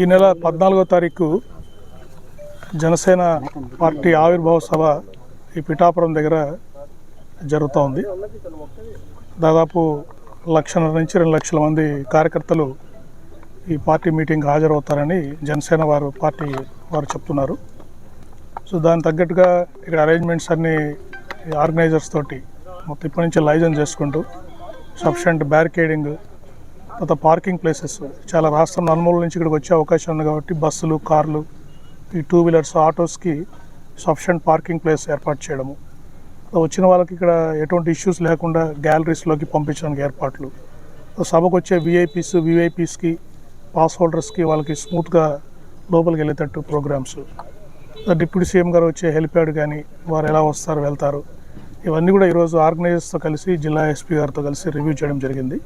ఈ నెల పద్నాలుగో తారీఖు జనసేన పార్టీ ఆవిర్భావ సభ ఈ పిఠాపురం దగ్గర జరుగుతూ ఉంది. దాదాపు లక్షన్నర నుంచి రెండు లక్షల మంది కార్యకర్తలు ఈ పార్టీ మీటింగ్ హాజరవుతారని జనసేన వారు పార్టీ వారు చెప్తున్నారు. సో దానికి తగ్గట్టుగా ఇక్కడ అరేంజ్మెంట్స్ అన్నీ ఆర్గనైజర్స్ తోటి మొత్తం ఇప్పటి నుంచి లైజన్ చేసుకుంటూ సఫిషియంట్ బ్యారికేడింగ్ తర్వాత పార్కింగ్ ప్లేసెస్. చాలా రాష్ట్రం నలుమూల నుంచి ఇక్కడికి వచ్చే అవకాశం ఉంది కాబట్టి బస్సులు కార్లు ఈ టూ వీలర్స్ ఆటోస్కి సఫిషియంట్ పార్కింగ్ ప్లేస్ ఏర్పాటు చేయడము. వచ్చిన వాళ్ళకి ఇక్కడ ఎటువంటి ఇష్యూస్ లేకుండా గ్యాలరీస్లోకి పంపించడానికి ఏర్పాట్లు. సభకు వచ్చే విఐపీస్ విఐపీస్కి పాస్ హోల్డర్స్కి వాళ్ళకి స్మూత్గా లోపలికి వెళ్ళేటట్టు ప్రోగ్రామ్స్ డిప్యూటీ సీఎం గారు వచ్చే హెలిప్యాడ్ కానీ వారు ఎలా వస్తారు వెళ్తారు ఇవన్నీ కూడా ఈరోజు ఆర్గనైజర్స్తో కలిసి జిల్లా ఎస్పీ గారితో కలిసి రివ్యూ చేయడం జరిగింది.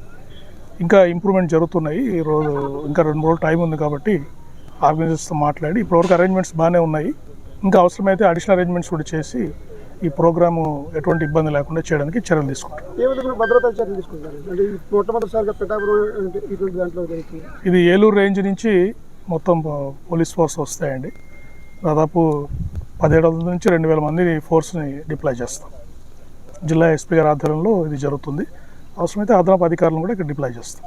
ఇంకా ఇంప్రూవ్మెంట్ జరుగుతున్నాయి. ఈరోజు ఇంకా రెండు మూడు రోజులు టైం ఉంది కాబట్టి ఆర్గనైజర్స్తో మాట్లాడి ఇప్పటివరకు అరేంజ్మెంట్స్ బాగానే ఉన్నాయి. ఇంకా అవసరమైతే అడిషనల్ అరేంజ్మెంట్స్ కూడా చేసి ఈ ప్రోగ్రాము ఎటువంటి ఇబ్బంది లేకుండా చేయడానికి చర్యలు తీసుకుంటాం. తీసుకుంటారు? ఇది ఏలూరు రేంజ్ నుంచి మొత్తం పోలీస్ ఫోర్స్ వస్తాయండి. దాదాపు పదిహేడు వందల నుంచి రెండు వేల మంది ఫోర్స్ని డిప్లాయ్ చేస్తాం. జిల్లా ఎస్పీ గారి ఆధ్వర్యంలో ఇది జరుగుతుంది. అవసరమైతే అదనపు అధికారులను కూడా ఇక్కడ డిప్లాయ్ చేస్తాం.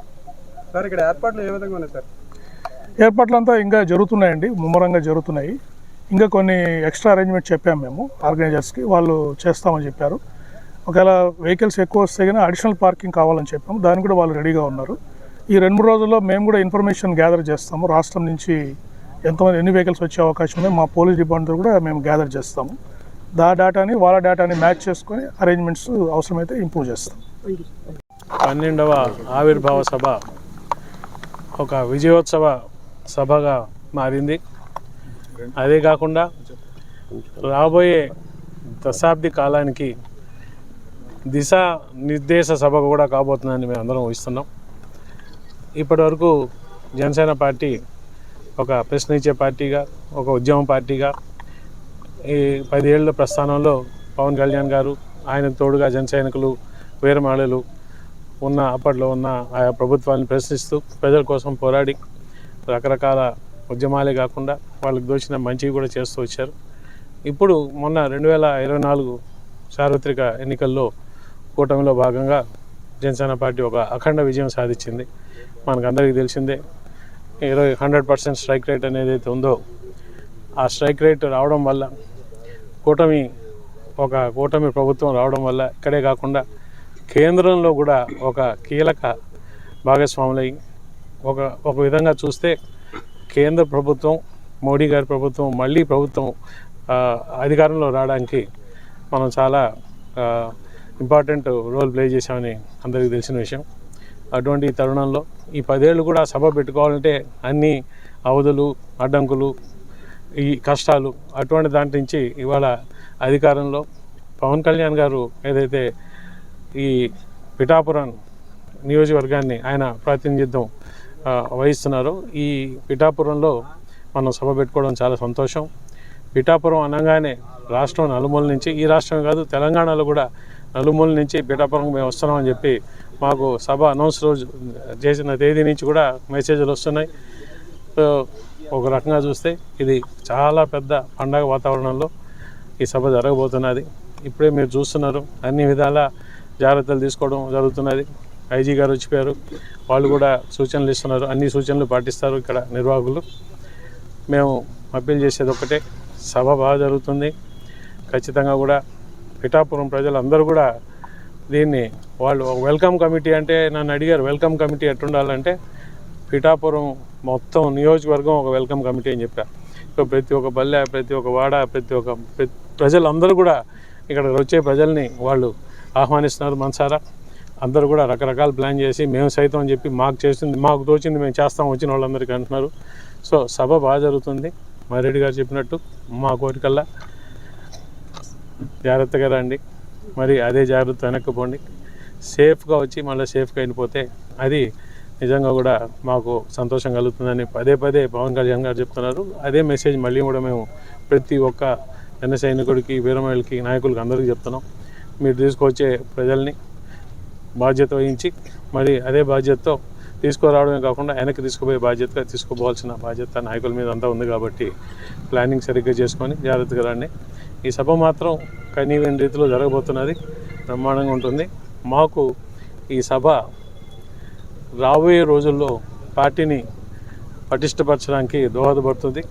సార్ ఇక్కడ ఏర్పాట్లు ఏ విధంగా ఉన్నాయి సార్? ఏర్పాట్లంతా ఇంకా జరుగుతున్నాయండి ముమ్మరంగా జరుగుతున్నాయి. ఇంకా కొన్ని ఎక్స్ట్రా అరేంజ్మెంట్ చెప్పాము మేము ఆర్గనైజర్స్కి. వాళ్ళు చేస్తామని చెప్పారు. ఒకవేళ వెహికల్స్ ఎక్కువ వస్తే కానీ అడిషనల్ పార్కింగ్ కావాలని చెప్పాము. దానికి కూడా వాళ్ళు రెడీగా ఉన్నారు. ఈ రెండు మూడు రోజుల్లో మేము కూడా ఇన్ఫర్మేషన్ గ్యాదర్ చేస్తాము. రాష్ట్రం నుంచి ఎంతమంది ఎన్ని వెహికల్స్ వచ్చే అవకాశం ఉంది మా పోలీస్ డిపార్ట్మెంట్ కూడా మేము గ్యాదర్ చేస్తాము. దా డేటాని వాళ్ళ డేటాని మ్యాచ్ చేసుకొని అరేంజ్మెంట్స్ అవసరమైతే ఇంప్రూవ్ చేస్తాం. పన్నెండవ ఆవిర్భావ సభ ఒక విజయోత్సవ సభగా మారింది. అదే కాకుండా రాబోయే దశాబ్ది కాలానికి దిశ నిర్దేశ సభ కూడా కాబోతుందని మేము అందరం ఊహిస్తున్నాం. ఇప్పటివరకు జనసేన పార్టీ ఒక ప్రశ్నించే పార్టీగా ఒక ఉద్యమ పార్టీగా ఈ పదేళ్ళ ప్రస్థానంలో పవన్ కళ్యాణ్ గారు ఆయన తోడుగా జనసైనికులు వీరమాళలు ఉన్న అప్పట్లో ఉన్న ఆయా ప్రభుత్వాన్ని ప్రశ్నిస్తూ ప్రజల కోసం పోరాడి రకరకాల ఉద్యమాలే కాకుండా వాళ్ళకి దోచిన మంచివి కూడా చేస్తూ వచ్చారు. ఇప్పుడు మొన్న రెండు వేల ఇరవై నాలుగు సార్వత్రిక ఎన్నికల్లో కూటమిలో భాగంగా జనసేన పార్టీ ఒక అఖండ విజయం సాధించింది. మనకు అందరికీ తెలిసిందే ఇరవై హండ్రెడ్ పర్సెంట్ స్ట్రైక్ రేట్ అనేది అయితే ఉందో ఆ స్ట్రైక్ రేట్ రావడం వల్ల కూటమి ఒక కూటమి ప్రభుత్వం రావడం వల్ల ఇక్కడే కాకుండా కేంద్రంలో కూడా ఒక కీలక భాగస్వాములై ఒక ఒక విధంగా చూస్తే కేంద్ర ప్రభుత్వం మోడీ గారి ప్రభుత్వం మళ్ళీ ప్రభుత్వం అధికారంలో రావడానికి మనం చాలా ఇంపార్టెంట్ రోల్ ప్లే చేశామని అందరికీ తెలిసిన విషయం. అటువంటి తరుణంలో ఈ పదేళ్ళు కూడా సభ పెట్టుకోవాలంటే అన్ని అవధులు అడ్డంకులు ఈ కష్టాలు అటువంటి దాంట్ నుంచి ఇవాళ అధికారంలో పవన్ కళ్యాణ్ గారు ఏదైతే ఈ పిఠాపురం నియోజకవర్గాన్ని ఆయన ప్రాతినిధ్యం వహిస్తున్నారు. ఈ పిఠాపురంలో మనం సభ పెట్టుకోవడం చాలా సంతోషం. పిఠాపురం అనగానే రాష్ట్రం నలుమూల నుంచి ఈ రాష్ట్రం కాదు తెలంగాణలో కూడా నలుమూల నుంచి పిఠాపురం మేము వస్తున్నామని చెప్పి మాకు సభ అనౌన్స్ రోజు చేసిన తేదీ నుంచి కూడా మెసేజ్లు వస్తున్నాయి. సో ఒక రకంగా చూస్తే ఇది చాలా పెద్ద పండగ వాతావరణంలో ఈ సభ జరగబోతున్నది. ఇప్పుడే మీరు చూస్తున్నారు అన్ని విధాల జాగ్రత్తలు తీసుకోవడం జరుగుతున్నది. ఐజీ గారు వచ్చిపోయారు. వాళ్ళు కూడా సూచనలు ఇస్తున్నారు. అన్ని సూచనలు పాటిస్తారు ఇక్కడ నిర్వాహకులు. మేము అప్పీల్ చేసేది ఒకటే సభ బాగా జరుగుతుంది. ఖచ్చితంగా కూడా పిఠాపురం ప్రజలందరూ కూడా దీన్ని వాళ్ళు వెల్కమ్ కమిటీ అంటే నన్ను అడిగారు వెల్కమ్ కమిటీ ఎట్టుండాలంటే పిఠాపురం మొత్తం నియోజకవర్గం ఒక వెల్కమ్ కమిటీ అని చెప్పారు సో ప్రతి ఒక్క పల్లె ప్రతి ఒక్క వాడ ప్రతి ఒక్క ప్రతి ప్రజలందరూ కూడా ఇక్కడ వచ్చే ప్రజల్ని వాళ్ళు ఆహ్వానిస్తున్నారు మనసారా అందరూ కూడా రకరకాల ప్లాన్ చేసి మేము సైతం అని చెప్పి మాకు చేసింది మాకు తోచింది మేము చేస్తాం వచ్చిన వాళ్ళందరికీ అంటున్నారు. సో సభ బాగా జరుగుతుంది. మరెడ్డి గారు చెప్పినట్టు మా కోరికల్లా జాగ్రత్తగా రండి. మరి అదే జాగ్రత్త వెనక్కపోండి సేఫ్గా వచ్చి మళ్ళీ సేఫ్గా అయిపోతే అది నిజంగా కూడా మాకు సంతోషం కలుగుతుందని పదే పదే పవన్ కళ్యాణ్ గారు చెప్తున్నారు. అదే మెసేజ్ మళ్ళీ కూడా మేము ప్రతి ఒక్క జన సైనికుడికి వీరమహిళకి నాయకులకి అందరికీ చెప్తున్నాం. మీరు తీసుకొచ్చే ప్రజల్ని బాధ్యత వహించి మరి అదే బాధ్యతతో తీసుకురావడమే కాకుండా వెనక్కి తీసుకుపోయే బాధ్యతగా తీసుకుపోవాల్సిన బాధ్యత నాయకుల మీద అంతా ఉంది కాబట్టి ప్లానింగ్ సరిగ్గా చేసుకొని జాగ్రత్తగా రండి. ఈ సభ మాత్రం కనీవైన రీతిలో జరగబోతున్నది బ్రహ్మాండంగా ఉంటుంది. మాకు ఈ సభ రాబోయే రోజుల్లో పార్టీని పటిష్టపరచడానికి దోహదపడుతుంది.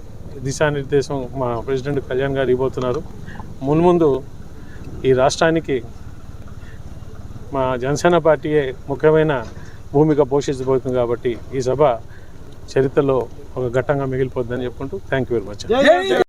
దిశానిర్దేశం మా ప్రెసిడెంట్ కళ్యాణ్ గారు ఇవ్వబోతున్నారు. మున్ముందు ఈ రాష్ట్రానికి మా జనసేన పార్టీయే ముఖ్యమైన భూమిక పోషించబోతుంది కాబట్టి ఈ సభ చరిత్రలో ఒక ఘట్టంగా మిగిలిపోతుందని చెప్పుకుంటూ థ్యాంక్ యూ వెరీ మచ్